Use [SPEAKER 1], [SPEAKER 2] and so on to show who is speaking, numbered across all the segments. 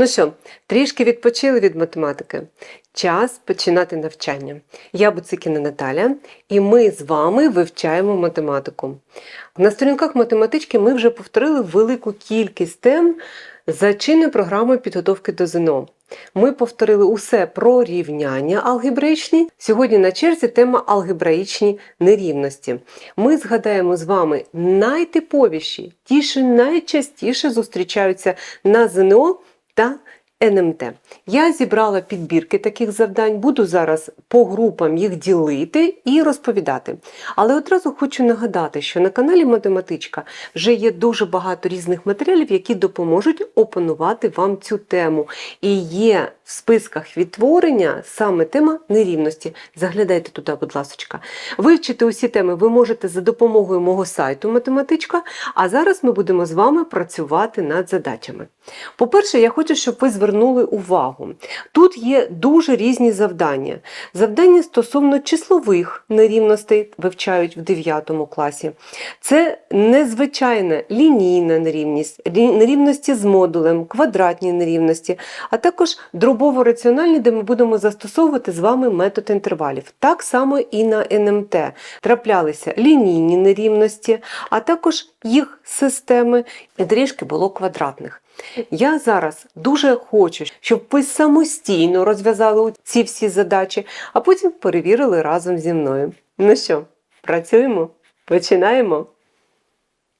[SPEAKER 1] Ну що, трішки відпочили від математики. Час починати навчання. Я Буцикіна Наталя, і ми з вами вивчаємо математику. На сторінках математички ми вже повторили велику кількість тем за чинною програмою підготовки до ЗНО. Ми повторили усе про рівняння алгебраїчні. Сьогодні на черзі тема алгебраїчні нерівності. Ми згадаємо з вами найтиповіші, ті, що найчастіше зустрічаються на ЗНО та НМТ. Я зібрала підбірки таких завдань, буду зараз по групам їх ділити і розповідати. Але одразу хочу нагадати, що на каналі Математичка вже є дуже багато різних матеріалів, які допоможуть опанувати вам цю тему. І є в списках відтворення саме тема нерівності. Заглядайте туди, будь ласка. Вивчити усі теми ви можете за допомогою мого сайту Математичка. А зараз ми будемо з вами працювати над задачами. По-перше, я хочу, щоб ви звернули увагу. Тут є дуже різні завдання. Завдання стосовно числових нерівностей вивчають в 9 класі. Це незвичайна лінійна нерівність, нерівності з модулем, квадратні нерівності, а також дробово-раціональні, де ми будемо застосовувати з вами метод інтервалів. Так само і на НМТ. Траплялися лінійні нерівності, а також їх системи, і трішки було квадратних. Я зараз дуже хочу, щоб ви самостійно розв'язали ці всі задачі, а потім перевірили разом зі мною. Ну що, працюємо? Починаємо.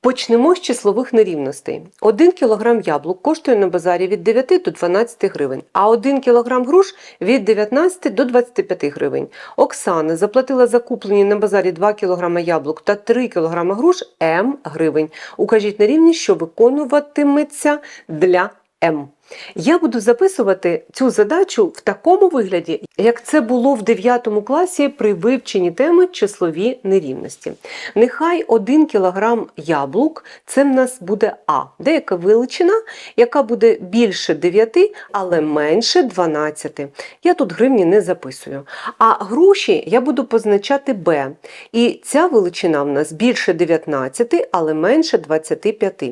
[SPEAKER 1] Почнемо з числових нерівностей. 1 кг яблук коштує на базарі від 9 до 12 гривень, а 1 кг груш від 19 до 25 гривень. Оксана заплатила за куплені на базарі 2 кг яблук та 3 кг груш М гривень. Укажіть на рівні, що виконуватиметься для М. Я буду записувати цю задачу в такому вигляді, як це було в 9 класі при вивченні теми числові нерівності. Нехай 1 кг яблук це в нас буде А, деяка величина, яка буде більше 9, але менше 12. Я тут гривні не записую. А груші я буду позначати Б. І ця величина в нас більше 19, але менше 25.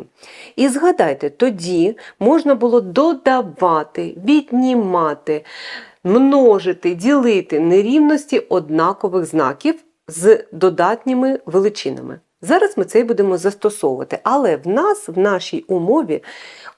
[SPEAKER 1] І згадайте, тоді можна було додавати, віднімати, множити, ділити нерівності однакових знаків з додатніми величинами. Зараз ми це і будемо застосовувати, але в нас в нашій умові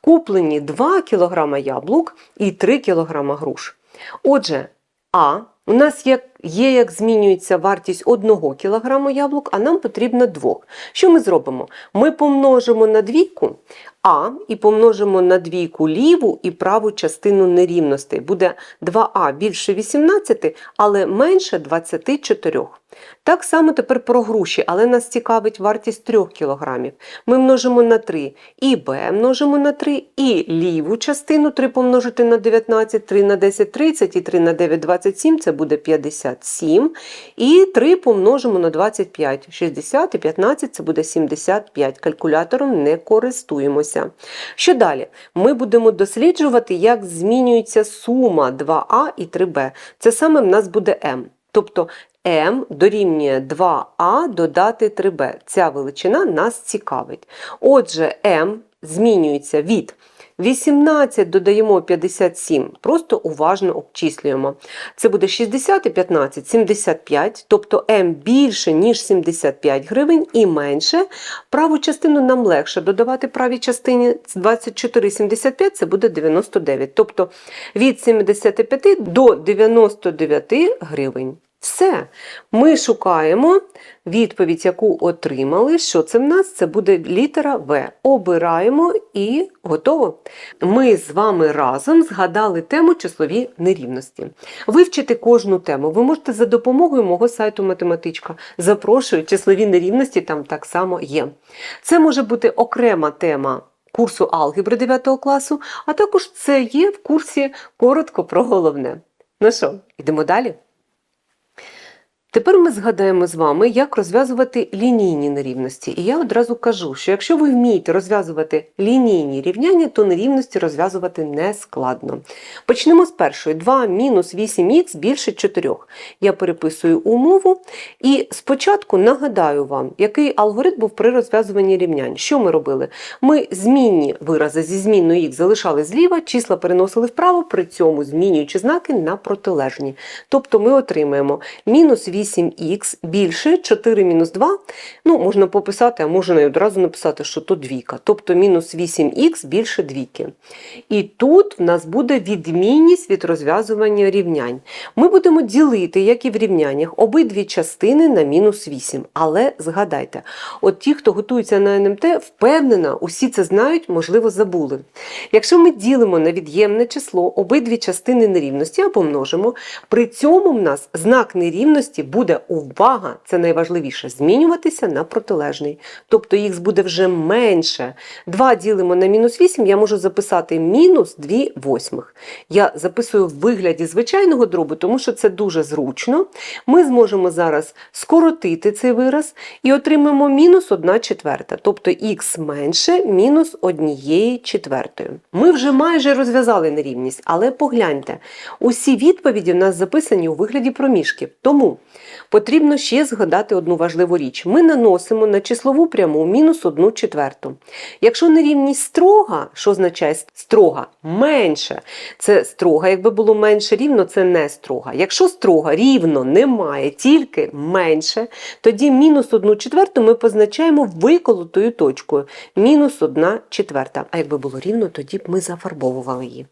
[SPEAKER 1] куплені 2 кг яблук і 3 кг груш. Отже, А у нас є, є як змінюється вартість 1 кг яблук, а нам потрібно 2. Що ми зробимо? Ми помножимо на двійку А і помножимо на двійку ліву і праву частину нерівностей. Буде 2а більше 18, але менше 24. Так само тепер про груші, але нас цікавить вартість 3 кг. Ми множимо на 3 і b множимо на 3, і ліву частину 3 помножити на 19, 3 на 10 – 30, і 3 на 9 – 27, це буде 57. І 3 помножимо на 25, 60 і 15 це буде 75. Калькулятором не користуємося. Що далі? Ми будемо досліджувати, як змінюється сума 2а і 3b. Це саме в нас буде m. Тобто m дорівнює 2а додати 3b. Ця величина нас цікавить. Отже, m змінюється від 18 додаємо 57, просто уважно обчислюємо. Це буде 60 і 15, 75, тобто m більше, ніж 75 гривень і менше. Праву частину нам легше додавати правій частині 24 75 це буде 99. Тобто від 75 до 99 гривень. Все. Ми шукаємо відповідь, яку отримали. Що це в нас? Це буде літера В. Обираємо і готово. Ми з вами разом згадали тему числові нерівності. Вивчити кожну тему ви можете за допомогою мого сайту Математичка. Запрошую, числові нерівності там так само є. Це може бути окрема тема. Курсу алгебри 9 класу, а також це є в курсі коротко про головне. Ну що, йдемо далі? Тепер ми згадаємо з вами, як розв'язувати лінійні нерівності. І я одразу кажу, що якщо ви вмієте розв'язувати лінійні рівняння, то нерівності розв'язувати не складно. Почнемо з першої. 2 мінус 8х більше 4. Я переписую умову і спочатку нагадаю вам, який алгоритм був при розв'язуванні рівнянь. Що ми робили? Ми змінні вирази зі змінною х залишали зліва, числа переносили вправо, при цьому змінюючи знаки на протилежні. Тобто ми отримаємо мінус 8х більше 4 мінус 2. Ну, можна пописати, а можна і одразу написати, що то двійка. Тобто мінус 8х більше двійки. І тут в нас буде відмінність від розв'язування рівнянь. Ми будемо ділити, як і в рівняннях, обидві частини на мінус 8. Але згадайте, от ті, хто готується на НМТ, впевнена, усі це знають, можливо, забули. Якщо ми ділимо на від'ємне число обидві частини нерівності, а помножимо, при цьому в нас знак нерівності буде увага, це найважливіше, змінюватися на протилежний. Тобто х буде вже менше. 2 ділимо на мінус 8, я можу записати мінус 2 восьмих. Я записую в вигляді звичайного дробу, тому що це дуже зручно. Ми зможемо зараз скоротити цей вираз і отримаємо мінус 1 четверта, тобто х менше мінус 1 четвертої. Ми вже майже розв'язали нерівність, але погляньте, усі відповіді в нас записані у вигляді проміжків. Тому потрібно ще згадати одну важливу річ. Ми наносимо на числову пряму мінус 1 четверту. Якщо нерівність строга, що означає строга? Менше. Це строга, якби було менше рівно, це не строга. Якщо строга рівно немає, тільки менше, тоді мінус 1 четверту ми позначаємо виколотою точкою. Мінус 1 четверта. А якби було рівно, тоді б ми зафарбовували її.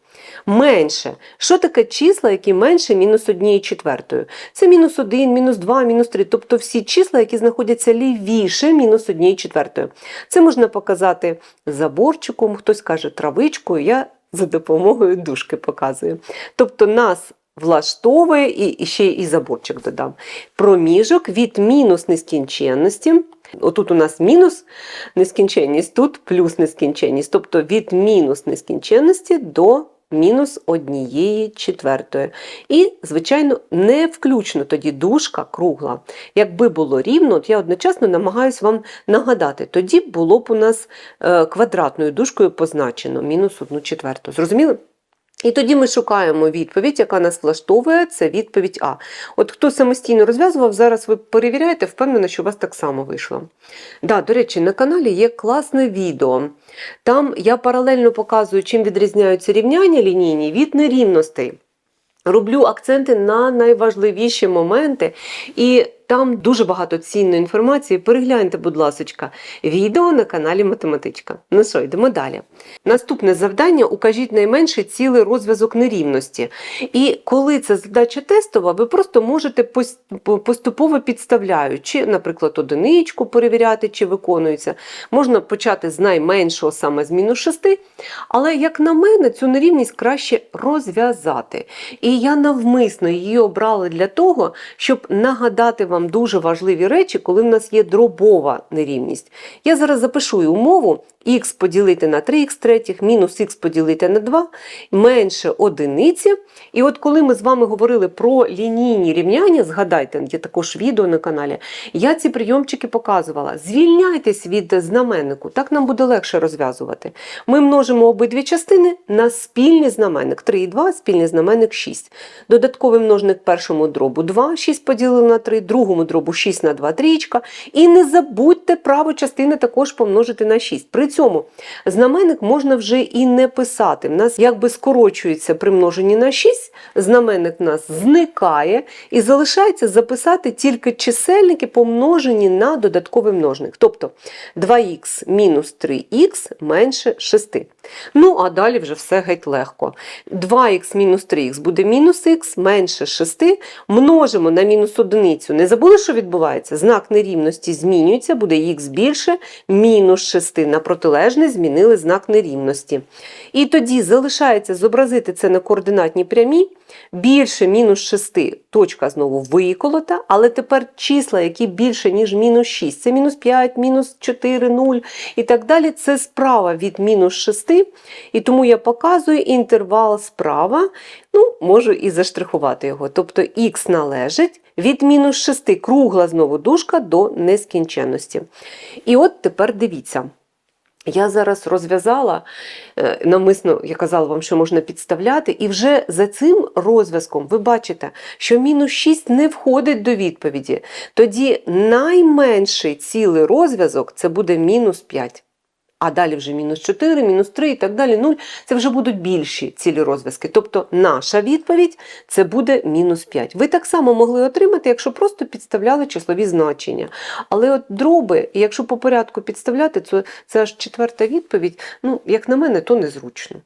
[SPEAKER 1] Менше. Що таке числа, які менше мінус 1 четвертою? Це мінус 1, мінус 2, мінус 3, тобто всі числа, які знаходяться лівіше мінус 1 четвертою. Це можна показати заборчиком, хтось каже травичкою, я за допомогою дужки показую. Тобто нас влаштовує і ще і заборчик додам. Проміжок від мінус нескінченності. Отут у нас мінус нескінченність, тут плюс нескінченність, тобто від мінус нескінченності до мінус однієї четвертої. І, звичайно, не включно тоді дужка кругла. Якби було рівно, от я одночасно намагаюся вам нагадати, тоді було б у нас е, квадратною дужкою позначено мінус одну четверту. Зрозуміли? І тоді ми шукаємо відповідь, яка нас влаштовує, це відповідь А. От хто самостійно розв'язував, зараз ви перевіряєте, впевнена, що у вас так само вийшло. Да, до речі, на каналі є класне відео. Там я паралельно показую, чим відрізняються рівняння лінійні від нерівностей. Роблю акценти на найважливіші моменти, і там дуже багато цінної інформації. Перегляньте, будь ласка, відео на каналі Математичка. Ну що, йдемо далі. Наступне завдання: укажіть найменший цілий розв'язок нерівності. І коли це задача тестова, ви просто можете поступово підставляючи, наприклад, одиничку перевіряти, чи виконується. Можна почати з найменшого саме з мінус 6, але, як на мене, цю нерівність краще розв'язати. І я навмисно її обрала для того, щоб нагадати вам дуже важливі речі, коли в нас є дробова нерівність. Я зараз запишу умову х поділити на 3х третіх, мінус х поділити на 2, менше одиниці. І от коли ми з вами говорили про лінійні рівняння, згадайте, є також відео на каналі, я ці прийомчики показувала. Звільняйтесь від знаменнику, так нам буде легше розв'язувати. Ми множимо обидві частини на спільний знаменник. 3 і 2, спільний знаменник 6. Додатковий множник першому дробу 2, 6 поділили на 3, другому дробу 6 на 2, трієчка. І не забудьте праву частину також помножити на 6. При цьому знаменник можна вже і не писати. В нас якби скорочується при множенні на 6, знаменник в нас зникає і залишається записати тільки чисельники, помножені на додатковий множник. Тобто 2х мінус 3х менше 6. Ну, а далі вже все геть легко. 2х мінус 3х буде мінус х менше 6. Множимо на мінус одиницю. Не забули, що відбувається? Знак нерівності змінюється, буде х більше, мінус 6 на протилежний змінили знак нерівності. І тоді залишається зобразити це на координатній прямій. Більше мінус 6, точка знову виколота, але тепер числа, які більше, ніж мінус 6, це мінус 5, мінус 4, 0 і так далі, це справа від мінус 6, і тому я показую інтервал справа, ну, можу і заштрихувати його. Тобто х належить від мінус 6, кругла знову дужка до нескінченності. І от тепер дивіться. Я зараз розв'язала, намисно, я казала вам, що можна підставляти, і вже за цим розв'язком ви бачите, що мінус 6 не входить до відповіді. Тоді найменший цілий розв'язок це буде мінус 5. А далі вже мінус 4, мінус 3 і так далі 0. Це вже будуть більші цілі розв'язки. Тобто наша відповідь це буде мінус 5. Ви так само могли отримати, якщо просто підставляли числові значення. Але от дроби, якщо по порядку підставляти, то це аж четверта відповідь. Ну, як на мене, то незручно.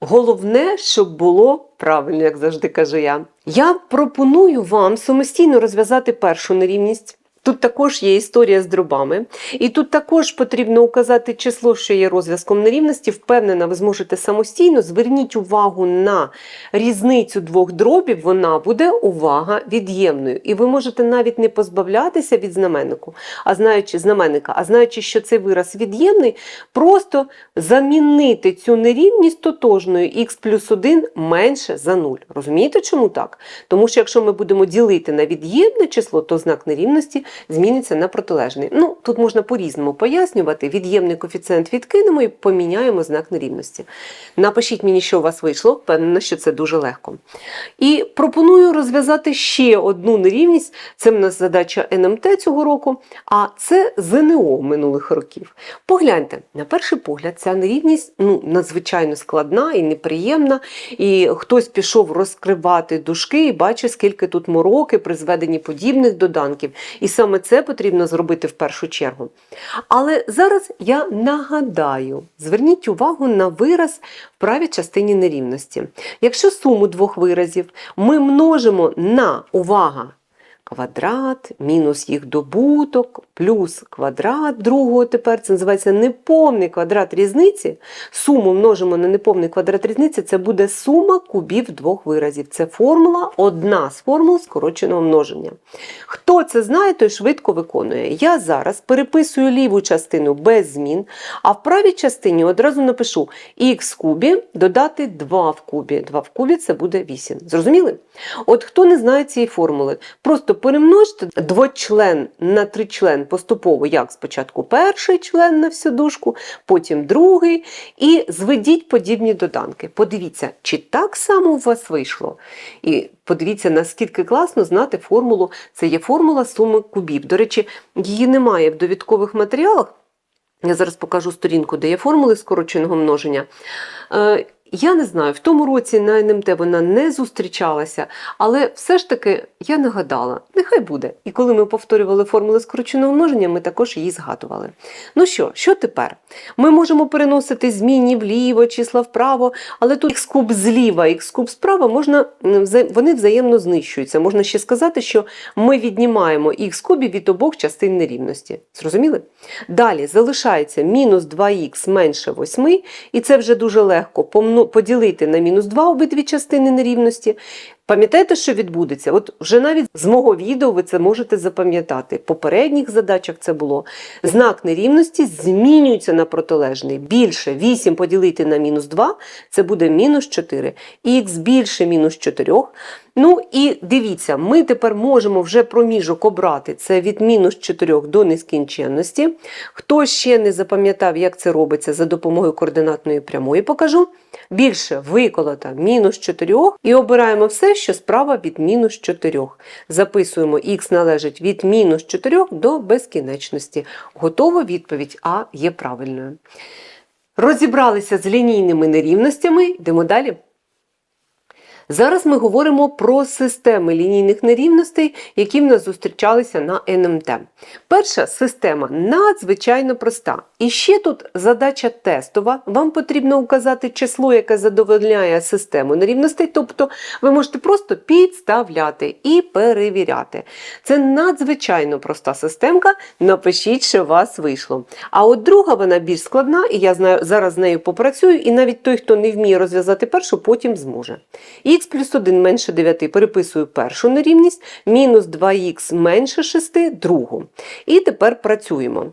[SPEAKER 1] Головне, щоб було правильно, як завжди кажу я. Я пропоную вам самостійно розв'язати першу нерівність. Тут також є історія з дробами, і тут також потрібно указати число, що є розв'язком нерівності. Впевнена, ви зможете самостійно. Зверніть увагу на різницю двох дробів, вона буде увага від'ємною. І ви можете навіть не позбавлятися від знаменнику, а знаючи знаменника, а знаючи, що цей вираз від'ємний, просто замінити цю нерівність тотожною х плюс 1 менше за 0. Розумієте, чому так? Тому що якщо ми будемо ділити на від'ємне число, то знак нерівності зміниться на протилежний. Ну, тут можна по-різному пояснювати. Від'ємний коефіцієнт відкинемо і поміняємо знак нерівності. Напишіть мені, що у вас вийшло, впевнена, що це дуже легко. І пропоную розв'язати ще одну нерівність. Це в нас задача НМТ цього року, а це ЗНО минулих років. Погляньте, на перший погляд, ця нерівність ну, надзвичайно складна і неприємна. І хтось пішов розкривати дужки і бачить, скільки тут мороки при зведенні подібних доданків. І саме це потрібно зробити в першу чергу. Але зараз я нагадаю, зверніть увагу на вираз в правій частині нерівності. Якщо суму двох виразів ми множимо на увага. Квадрат, мінус їх добуток, плюс квадрат другого тепер, це називається неповний квадрат різниці. Суму множимо на неповний квадрат різниці, це буде сума кубів двох виразів. Це формула, одна з формул скороченого множення. Хто це знає, той швидко виконує. Я зараз переписую ліву частину без змін, а в правій частині одразу напишу х кубі додати 2 в кубі. 2 в кубі це буде 8. Зрозуміли? От хто не знає цієї формули, просто перемножте двочлен на тричлен поступово, як спочатку перший член на всю дужку, потім другий, і зведіть подібні доданки. Подивіться, чи так само у вас вийшло. І подивіться, наскільки класно знати формулу. Це є формула суми кубів. До речі, її немає в довідкових матеріалах. Я зараз покажу сторінку, де є формули скороченого множення. Я не знаю, в тому році на НМТ вона не зустрічалася, але все ж таки я нагадала, нехай буде. І коли ми повторювали формули скороченого множення, ми також її згадували. Ну що, що тепер? Ми можемо переносити змінні вліво, числа вправо, але тут х куб зліва, х куб справа, можна, вони взаємно знищуються. Можна ще сказати, що ми віднімаємо х кубів від обох частин нерівності. Зрозуміли? Далі залишається мінус 2х менше 8, і це вже дуже легко помно- поділити на мінус 2 обидві частини нерівності. Пам'ятаєте, що відбудеться? От вже навіть з мого відео ви це можете запам'ятати. В попередніх задачах це було. Знак нерівності змінюється на протилежний. Більше 8 поділити на мінус 2 це буде мінус 4. Х більше мінус 4. Ну і дивіться, ми тепер можемо вже проміжок обрати. Це від мінус 4 до нескінченності. Хто ще не запам'ятав, як це робиться за допомогою координатної прямої, покажу. Більше виколота мінус 4 і обираємо все, що справа від мінус 4. Записуємо х належить від мінус 4 до безкінечності. Готова відповідь А є правильною. Розібралися з лінійними нерівностями, йдемо далі. Зараз ми говоримо про системи лінійних нерівностей, які в нас зустрічалися на НМТ. Перша система надзвичайно проста. І ще тут задача тестова. Вам потрібно указати число, яке задовольняє систему нерівностей, тобто ви можете просто підставляти і перевіряти. Це надзвичайно проста системка. Напишіть, що у вас вийшло. А от друга вона більш складна, і я зараз з нею попрацюю, і навіть той, хто не вміє розв'язати першу, потім зможе. Х плюс 1 менше 9 переписую першу нерівність, мінус 2х менше 6 другу. І тепер працюємо.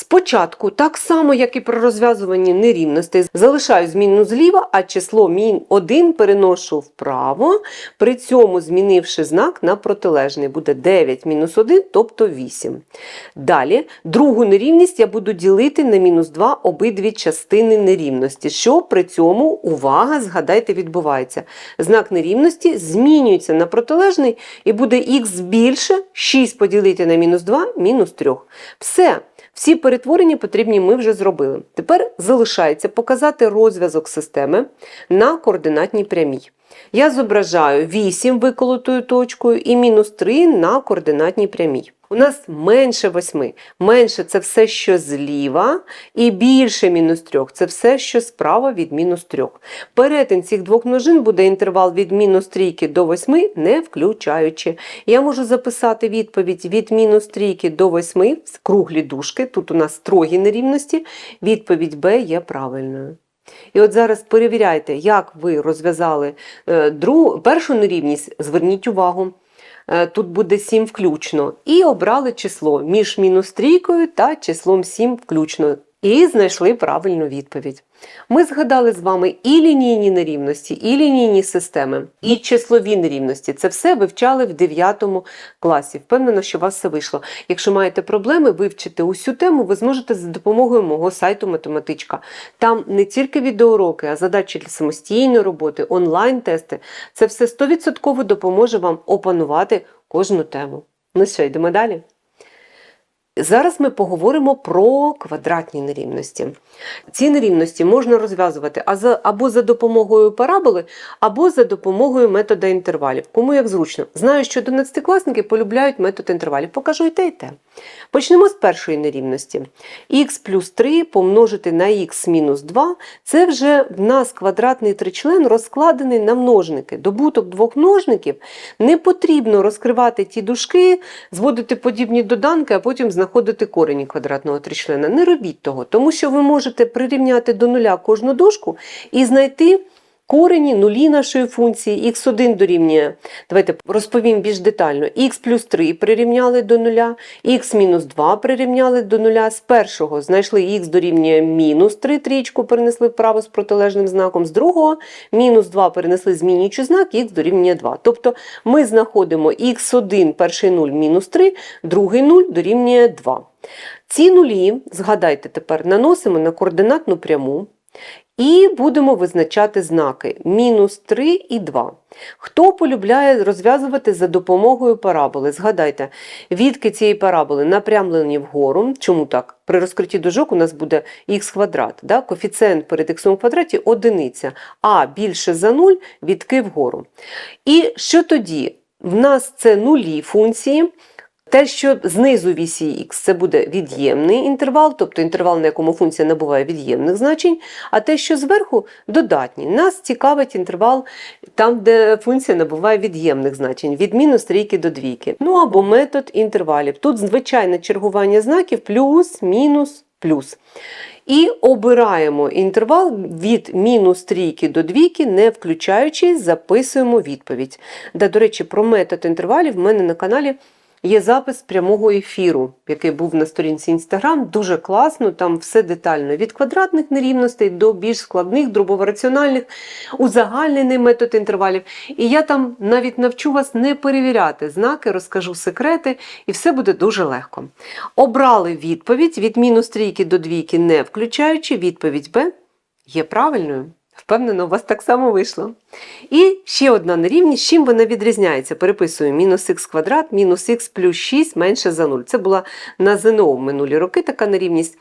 [SPEAKER 1] Спочатку, так само, як і при розв'язуванні нерівностей, залишаю змінну зліва, а число мін 1 переношу вправо, при цьому змінивши знак на протилежний. Буде 9 мінус 1, тобто 8. Далі, другу нерівність я буду ділити на мінус 2 обидві частини нерівності. Що при цьому, увага, згадайте, відбувається. Знак нерівності змінюється на протилежний і буде х більше 6 поділити на мінус 2, мінус 3. Все. Всі перетворення потрібні ми вже зробили. Тепер залишається показати розв'язок системи на координатній прямій. Я зображаю 8 виколотою точкою і мінус 3 на координатній прямій. У нас менше 8. Менше це все, що зліва, і більше мінус 3 це все, що справа від мінус 3. Перетин цих двох множин буде інтервал від мінус 3 до 8, не включаючи. Я можу записати відповідь від мінус 3 до 8, круглі дужки, тут у нас строгі нерівності, відповідь Б є правильною. І от зараз перевіряйте, як ви розв'язали е, другу, першу нерівність, зверніть увагу. Е, Тут буде 7 включно. І обрали число між мінус трійкою та числом 7 включно. І знайшли правильну відповідь. Ми згадали з вами і лінійні нерівності, і лінійні системи, і числові нерівності. Це все вивчали в 9 класі. Впевнена, що у вас все вийшло. Якщо маєте проблеми вивчити усю тему, ви зможете за допомогою мого сайту Математичка. Там не тільки відеоуроки, а задачі для самостійної роботи, онлайн-тести. Це все 100% допоможе вам опанувати кожну тему. Ну що, йдемо далі. Зараз ми поговоримо про квадратні нерівності. Ці нерівності можна розв'язувати або за допомогою параболи, або за допомогою метода інтервалів. Кому як зручно. Знаю, що 11-класники полюбляють метод інтервалів. Покажу і те, і те. Почнемо з першої нерівності. х плюс 3 помножити на х мінус 2 це вже в нас квадратний тричлен розкладений на множники. Добуток двох множників не потрібно розкривати ті дужки, зводити подібні доданки, а потім знаходити корені квадратного тричлена. Не робіть того, тому що ви можете прирівняти до нуля кожну дошку і знайти. Корені нулі нашої функції х1 дорівнює, давайте розповім більш детально, х плюс 3 прирівняли до нуля, х мінус 2 прирівняли до нуля, з першого знайшли х дорівнює мінус 3 трічку, перенесли вправо з протилежним знаком, з другого мінус 2 перенесли змінюючи знак, х дорівнює 2. Тобто ми знаходимо х1, перший 0, мінус 3, другий 0 дорівнює 2. Ці нулі, згадайте тепер, наносимо на координатну пряму. І будемо визначати знаки мінус 3 і 2. Хто полюбляє розв'язувати за допомогою параболи? Згадайте, відки цієї параболи напрямлені вгору. Чому так? При розкритті дужок у нас буде х квадрат. Да? Коефіцієнт перед х в квадраті одиниця, а більше за 0 відки вгору. І що тоді? В нас це нулі функції. Те, що знизу вісі х це буде від'ємний інтервал, тобто інтервал, на якому функція набуває від'ємних значень, а те, що зверху додатній. Нас цікавить інтервал там, де функція набуває від'ємних значень, від мінус трійки до двійки. Ну або метод інтервалів. Тут звичайне чергування знаків плюс, мінус, плюс. І обираємо інтервал від мінус трійки до двійки, не включаючи, записуємо відповідь. Да, до речі, про метод інтервалів в мене на каналі. Є запис прямого ефіру, який був на сторінці Інстаграм. Дуже класно, там все детально від квадратних нерівностей до більш складних, дробово-раціональних, узагальнений метод інтервалів. І я там навіть навчу вас не перевіряти знаки, розкажу секрети, і все буде дуже легко. Обрали відповідь від мінус трійки до двійки, не включаючи відповідь Б є правильною. Впевнено, у вас так само вийшло. І ще одна нерівність, чим вона відрізняється. Переписую мінус х квадрат, мінус х плюс 6 менше за 0. Це була на ЗНО в минулі роки така нерівність.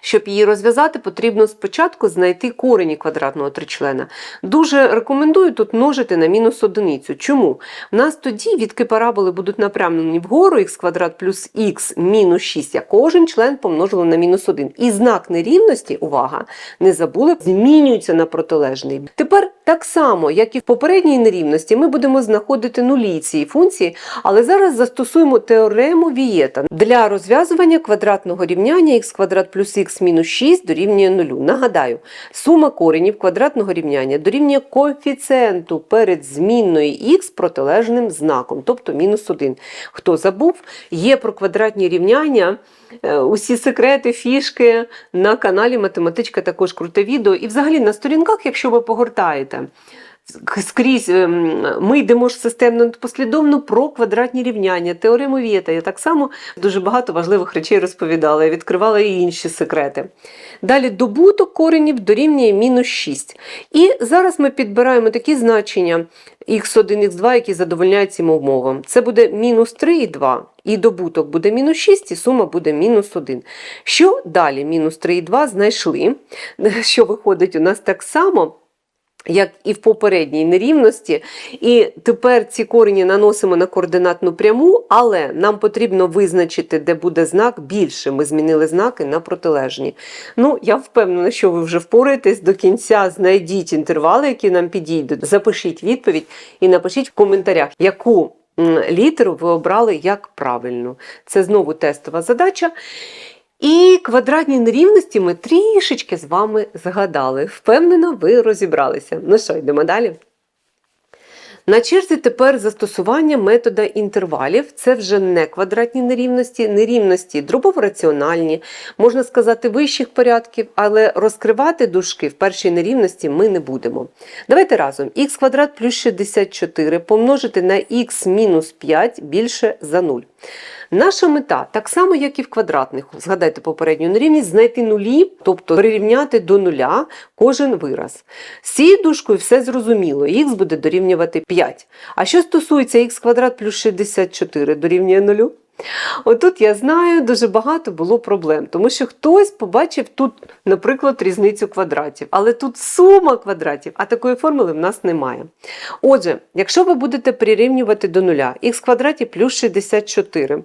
[SPEAKER 1] Щоб її розв'язати, потрібно спочатку знайти корені квадратного тричлена. Дуже рекомендую тут множити на мінус одиницю. Чому? У нас тоді відки параболи будуть напрямлені вгору х квадрат плюс х мінус 6, а кожен член помножили на мінус 1. І знак нерівності, увага, не забули, змінюється на протилежний. Тепер так само, як і в попередній нерівності, ми будемо знаходити нулі цієї функції, але зараз застосуємо теорему Вієта для розв'язування квадратного рівняння х квадрат плюс х х-6 дорівнює 0. Нагадаю, сума коренів квадратного рівняння дорівнює коефіцієнту перед змінною х протилежним знаком, тобто мінус 1. Хто забув, є про квадратні рівняння. е, Усі секрети, фішки на каналі Математичка також круте відео. І взагалі на сторінках, якщо ви погортаєте, скрізь ем, ми йдемо ж системно послідовно про квадратні рівняння, теорему Вєта. Я так само дуже багато важливих речей розповідала, я відкривала і інші секрети. Далі добуток коренів дорівнює мінус 6. І зараз ми підбираємо такі значення х1, х2, які задовольняють цим умовам. Це буде мінус 3 і 2. І добуток буде мінус 6, і сума буде мінус 1. Що далі? Мінус 3 і 2 знайшли. Що виходить у нас так само як і в попередній нерівності. І тепер ці корені наносимо на координатну пряму, але нам потрібно визначити, де буде знак більше. Ми змінили знаки на протилежні. Ну, я впевнена, що ви вже впораєтесь до кінця, знайдіть інтервали, які нам підійдуть. Запишіть відповідь і напишіть в коментарях, яку літеру ви обрали як правильну. Це знову тестова задача. І квадратні нерівності ми трішечки з вами згадали. Впевнено, ви розібралися. Ну що, йдемо далі. На черзі тепер застосування метода інтервалів. Це вже не квадратні нерівності, нерівності дробово-раціональні, можна сказати, вищих порядків, але розкривати дужки в першій нерівності ми не будемо. Давайте разом х квадрат плюс 64 помножити на х мінус 5 більше за 0. Наша мета, так само, як і в квадратних, згадайте попередню нерівність, знайти нулі, тобто прирівняти до нуля кожен вираз. З цією дужкою все зрозуміло, х буде дорівнювати 5. А що стосується х квадрат плюс 64 дорівнює нулю? Отут я знаю, дуже багато було проблем, тому що хтось побачив тут, наприклад, різницю квадратів, але тут сума квадратів, а такої формули в нас немає. Отже, якщо ви будете прирівнювати до нуля х квадраті плюс 64,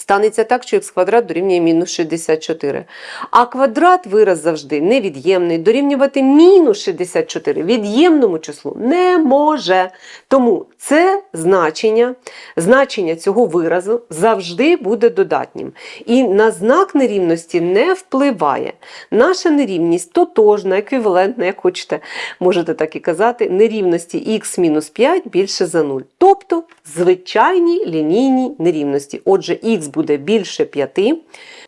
[SPEAKER 1] Станеться так, що х квадрат дорівнює мінус 64. А квадрат вираз завжди невід'ємний. Дорівнювати мінус 64 від'ємному числу не може. Тому це значення, значення цього виразу завжди буде додатнім. І на знак нерівності не впливає. Наша нерівність тотожна, еквівалентна, як хочете, можете так і казати, нерівності х мінус 5 більше за 0. Тобто звичайні лінійні нерівності. Отже, х буде більше 5.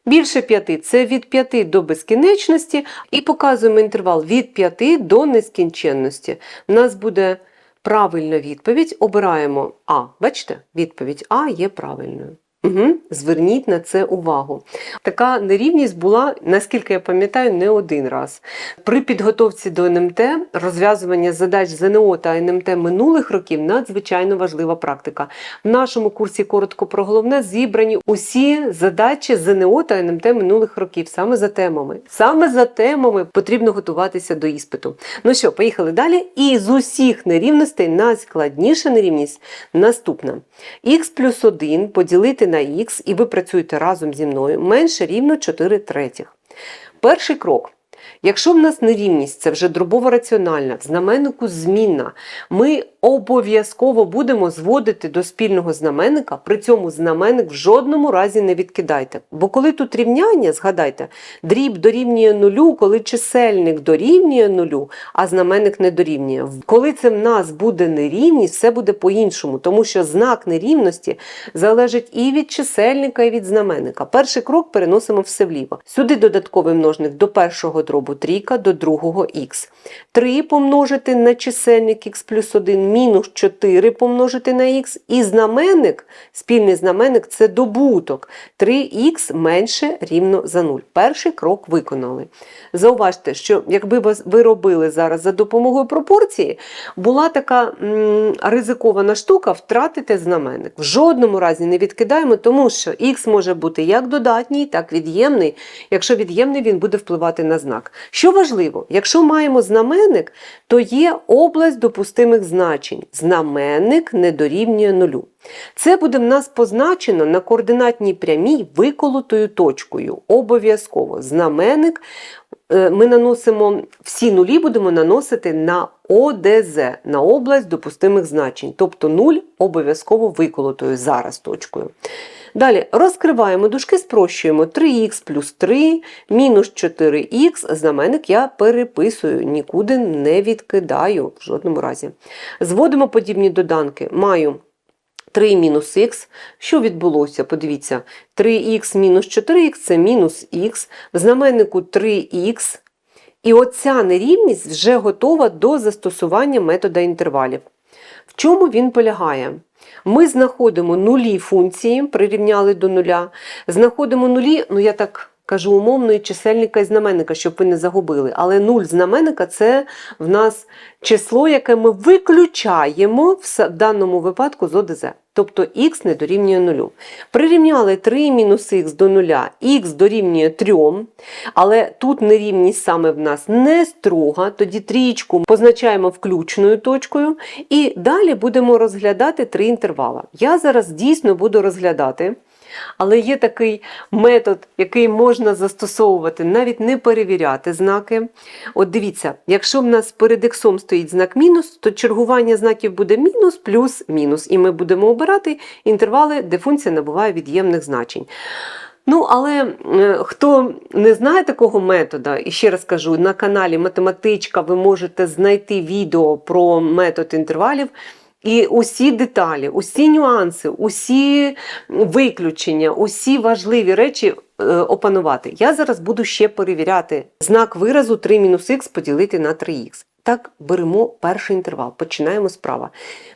[SPEAKER 1] Більше 5 це від 5 до безкінечності, і показуємо інтервал від 5 до нескінченності. У нас буде правильна відповідь. Обираємо А. Бачите, відповідь А є правильною. Угу. Зверніть на це увагу. Така нерівність була, наскільки я пам'ятаю, не один раз. При підготовці до НМТ розв'язування задач ЗНО та НМТ минулих років надзвичайно важлива практика. В нашому курсі коротко про головне зібрані усі задачі ЗНО та НМТ минулих років саме за темами. Саме за темами потрібно готуватися до іспиту. Ну що, поїхали далі. І з усіх нерівностей найскладніша нерівність наступна: х плюс 1 поділити на х, і ви працюєте разом зі мною, менше рівно 4 третіх. Перший крок. Якщо в нас нерівність, це вже дробово раціональна, в знаменнику змінна, ми обов'язково будемо зводити до спільного знаменника, при цьому знаменник в жодному разі не відкидайте. Бо коли тут рівняння, згадайте, дріб дорівнює нулю, коли чисельник дорівнює нулю, а знаменник не дорівнює. Коли це в нас буде нерівність, все буде по-іншому, тому що знак нерівності залежить і від чисельника, і від знаменника. Перший крок переносимо все вліво. Сюди додатковий множник до першого дробу трійка, до другого х. 3 помножити на чисельник х плюс 1, мінус 4 помножити на х, і знаменник, спільний знаменник це добуток. 3х менше рівно за 0. Перший крок виконали. Зауважте, що якби ви робили зараз за допомогою пропорції, була така м, ризикована штука втратити знаменник. В жодному разі не відкидаємо, тому що х може бути як додатній, так і від'ємний. Якщо від'ємний, він буде впливати на знак. Що важливо, якщо маємо знаменник, то є область допустимих значень. Знаменник не дорівнює нулю. Це буде в нас позначено на координатній прямій виколотою точкою. Обов'язково знаменник е, ми наносимо всі нулі будемо наносити на ОДЗ, на область допустимих значень. Тобто 0 обов'язково виколотою зараз точкою. Далі розкриваємо дужки, спрощуємо 3х плюс 3 мінус 4х. Знаменник я переписую, нікуди не відкидаю в жодному разі. Зводимо подібні доданки. Маю 3 мінус х. Що відбулося? Подивіться, 3х мінус 4х це мінус х, в знаменнику 3х. І оця нерівність вже готова до застосування метода інтервалів. Чому він полягає? Ми знаходимо нулі функції, прирівняли до нуля, знаходимо нулі, ну я так кажу умовно, і чисельника і знаменника, щоб ви не загубили. Але нуль знаменника це в нас число, яке ми виключаємо в даному випадку з ОДЗ. Тобто х не дорівнює нулю. Прирівняли 3 мінус х до нуля, х дорівнює 3, але тут нерівність саме в нас не строга, тоді трієчку позначаємо включною точкою і далі будемо розглядати три інтервала. Я зараз дійсно буду розглядати, але є такий метод, який можна застосовувати, навіть не перевіряти знаки. От дивіться, якщо в нас перед іксом стоїть знак мінус, то чергування знаків буде мінус плюс мінус. І ми будемо обирати інтервали, де функція набуває від'ємних значень. Ну, але е, хто не знає такого метода, і ще раз кажу, на каналі Математичка ви можете знайти відео про метод інтервалів. І усі деталі, усі нюанси, усі виключення, усі важливі речі е, опанувати. Я зараз буду ще перевіряти знак виразу 3-х поділити на 3х. Так, беремо перший інтервал, починаємо справа.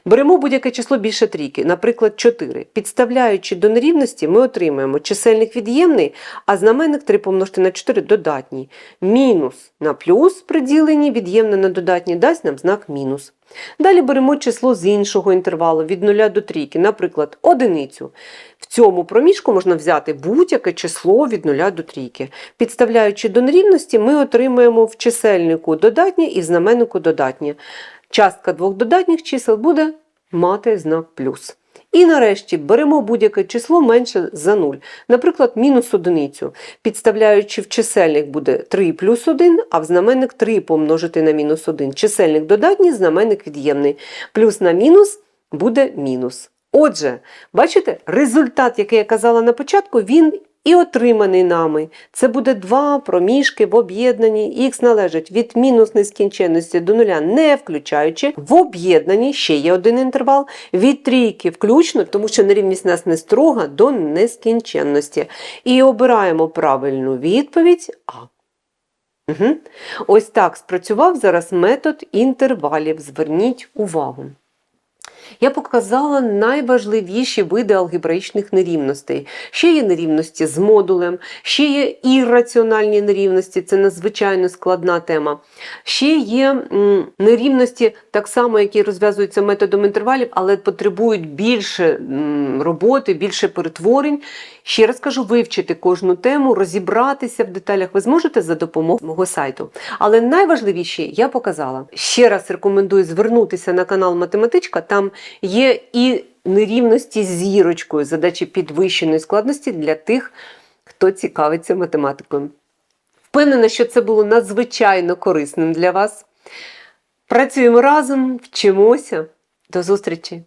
[SPEAKER 1] Беремо будь-яке число більше трійки, наприклад, 4. Підставляючи до нерівності, ми отримаємо чисельник від'ємний, а знаменник 3 помножити на 4 додатній. Мінус на плюс при діленні, від'ємне на додатній дасть нам знак мінус. Далі беремо число з іншого інтервалу від 0 до трійки, наприклад, одиницю. В цьому проміжку можна взяти будь-яке число від 0 до трійки. Підставляючи до нерівності, ми отримаємо в чисельнику додатнє і в знаменнику додатнє. Частка двох додатніх чисел буде мати знак плюс. І нарешті беремо будь-яке число менше за 0. Наприклад, мінус одиницю. Підставляючи в чисельник буде 3 плюс 1, а в знаменник 3 помножити на мінус 1. Чисельник додатній, знаменник від'ємний. Плюс на мінус буде мінус. Отже, бачите, результат, який я казала на початку, він і отриманий нами. Це буде два проміжки в об'єднанні. Х належить від мінус нескінченності до нуля, не включаючи. В об'єднанні ще є один інтервал від трійки включно, тому що нерівність нас не строга до нескінченності. І обираємо правильну відповідь А. Угу. Ось так спрацював зараз метод інтервалів. Зверніть увагу. Я показала найважливіші види алгебраїчних нерівностей. Ще є нерівності з модулем, ще є ірраціональні нерівності, це надзвичайно складна тема. Ще є нерівності, так само, які розв'язуються методом інтервалів, але потребують більше роботи, більше перетворень. Ще раз кажу, вивчити кожну тему, розібратися в деталях ви зможете за допомогою мого сайту. Але найважливіші я показала. Ще раз рекомендую звернутися на канал Математичка. Там є і нерівності з зірочкою, задачі підвищеної складності для тих, хто цікавиться математикою. Впевнена, що це було надзвичайно корисним для вас. Працюємо разом, вчимося. До зустрічі!